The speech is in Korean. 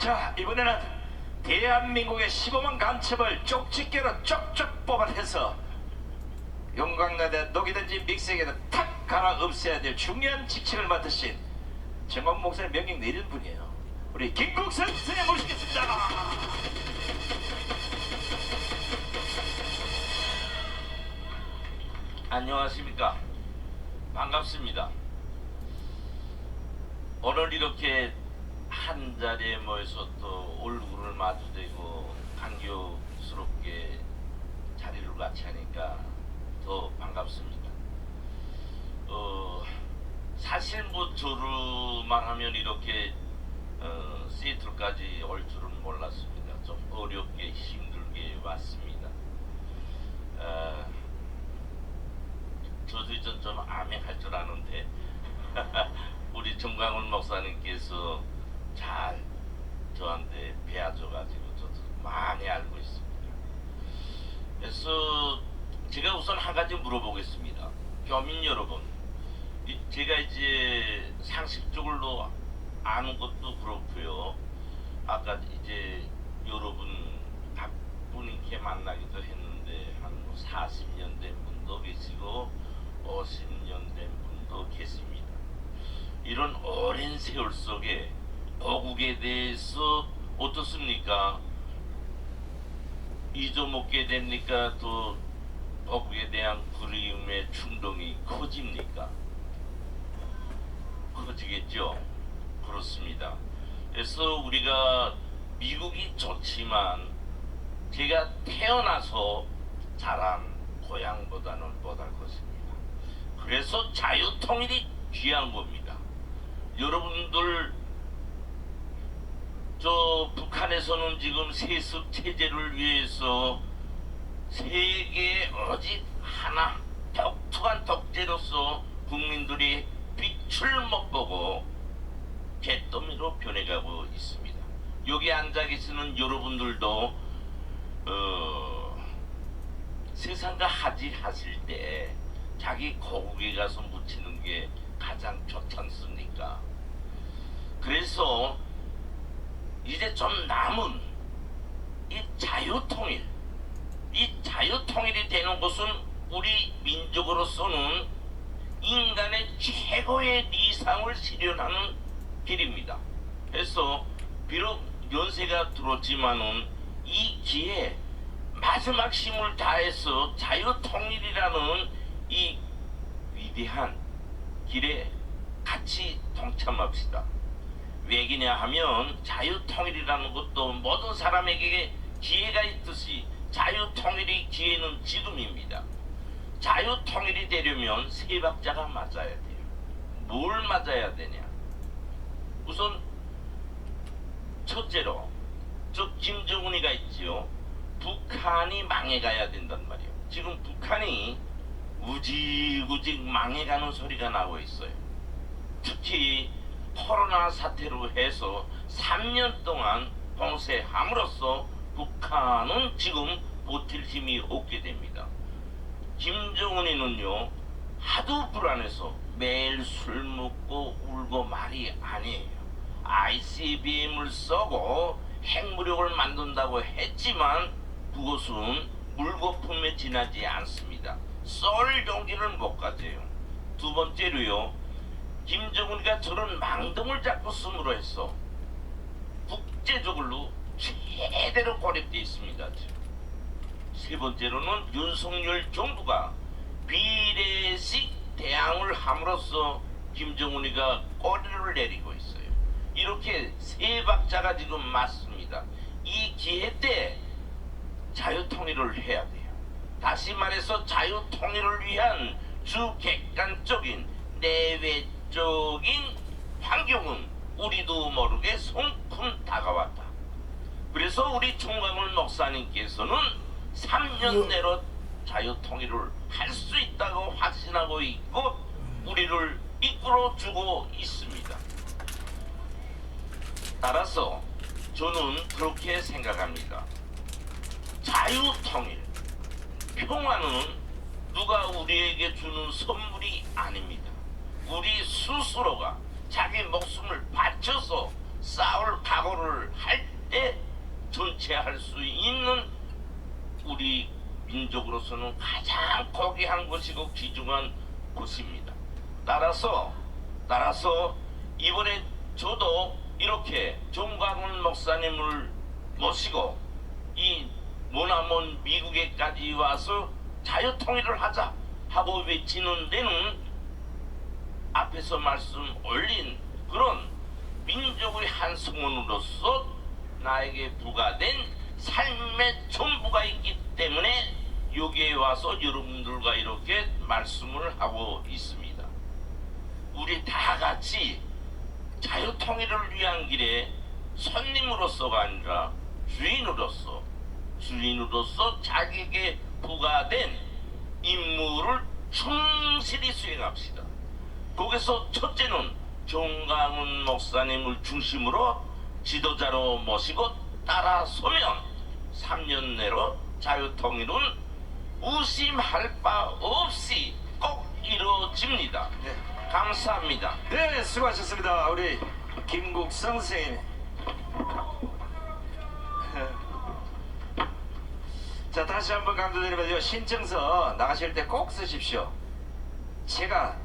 자 이번에는 대한민국의 15만 간첩을 쪽집게로 쪽쪽 뽑아내서 용광로에 녹이든지 믹서기에다 탁 갈아 없애야 될 중요한 직책을 맡으신 정원 목사의 명령 내리는 분이에요 우리 김국선 선생님 모시겠습니다 안녕하십니까. 반갑습니다. 오늘 이렇게 한 자리에 모여서 또 얼굴을 마주대고 감격스럽게 자리를 같이 하니까 더 반갑습니다. 어, 사실 뭐 저로만 하면 이렇게 어, 시애틀까지 올 줄은 몰랐습니다. 좀 어렵게 힘들게 왔습니다. 어, 저도 이제 좀 암행할 줄 아는데 우리 정광훈 목사님께서 잘 저한테 배워줘가지고 저도 많이 알고 있습니다. 그래서 제가 우선 한 가지 물어보겠습니다. 교민 여러분, 이- 제가 이제 상식적으로 아는 것도 그렇고요. 아까 이제 여러분 각 분이렇게 만나기도 했는데 한 40년 된 분도 계시고 50년 된 분도 계십니다. 이런 오랜 세월 속에 거국에 대해서 어떻습니까? 잊어먹게 됩니까? 또 거국에 대한 그리움의 충동이 커집니까? 커지겠죠. 그렇습니다. 그래서 우리가 미국이 좋지만 제가 태어나서 자란 고향보다는 못할 것입니다. 그래서 자유통일이 귀한 겁니다. 여러분들 저 북한에서는 지금 세습 체제를 위해서 세계 오직 하나 독특한 독재로서 국민들이 빛을 못 보고 개더미로 변해가고 있습니다. 여기 앉아 계시는 여러분들도 어, 세상과 하지하실 때 자기 거국에 가서 묻히는 게 가장 좋지 않습니까? 그래서 이제 좀 남은 이 자유통일, 이 자유통일이 되는 것은 우리 민족으로서는 인간의 최고의理想을 실현하는 길입니다. 그래서 비록 연세가 들었지만은 이 기회에 마지막 힘을 다해서 자유통일이라는 이 위대한 길에 같이 동참합시다. 왜기냐 하면 자유통일이라는 것도 모든 사람에게 기회가 있듯이 자유통일의 기회는 지금입니다. 자유통일이 되려면 세 박자가 맞아야 돼요. 뭘 맞아야 되냐? 우선 첫째로 저 김정은이가 있지요. 북한이 망해가야 된단 말이에요. 지금 북한이 우직우직 망해가는 소리가 나고 있어요. 특히 코로나 사태로 해서 3년 동안 봉쇄함으로써 북한은 지금 버틸 힘이 없게 됩니다. 김정은이는요 하도 불안해서 매일 술 먹고 울고 말이 아니에요. ICBM을 쏘고 핵무력을 만든다고 했지만 그것은 물거품에 지나지 않습니다. 쏠 용기를 못 가져요. 두 번째로요. 김정은이가 저런 망동을 잡고 숨으로 해서 국제적으로 제대로 고립돼 있습니다. 지금. 세 번째로는 윤석열 정부가 비례식 대항을 함으로써 김정은이가 꼬리를 내리고 있어요. 이렇게 세 박자가 지금 맞습니다. 이 기회 때 자유통일을 해야 돼요. 다시 말해서 자유통일을 위한 주객관적인 내외적인 환경은 우리도 모르게 손금 다가왔다. 그래서 우리 총광훈 목사님께서는 3년 내로 자유 통일을 할 수 있다고 확신하고 있고 우리를 이끌어 주고 있습니다. 따라서 저는 그렇게 생각합니다. 자유 통일, 평화는 누가 우리에게 주는 선물이 아닙니다. 우리 스스로가 자기 목숨을 바쳐서 싸울 각오를 할 나라에서는 가장 고귀한 곳이고 귀중한 곳입니다. 따라서 따라서 이번에 저도 이렇게 종광훈 목사님을 모시고 이 모나먼 미국에까지 와서 자유통일을 하자 하고 외치는 데는 앞에서 말씀 올린 그런 민족의 한 성원으로서 나에게 부과된 삶의 전부가 있기 때문에 여기에 와서 여러분들과 이렇게 말씀을 하고 있습니다. 우리 다 같이 자유통일을 위한 길에 손님으로서가 아니라 주인으로서 주인으로서 자기에게 부과된 임무를 충실히 수행합시다. 거기서 첫째는 정강훈 목사님을 중심으로 지도자로 모시고 따라서면 3년 내로 자유통일은 무심할 바 없이 꼭 이루어집니다. 네. 감사합니다. 네, 수고하셨습니다. 우리 김국성 선생님. 자, 다시 한번 강조드리면 요 신청서 나가실 때 꼭 쓰십시오. 제가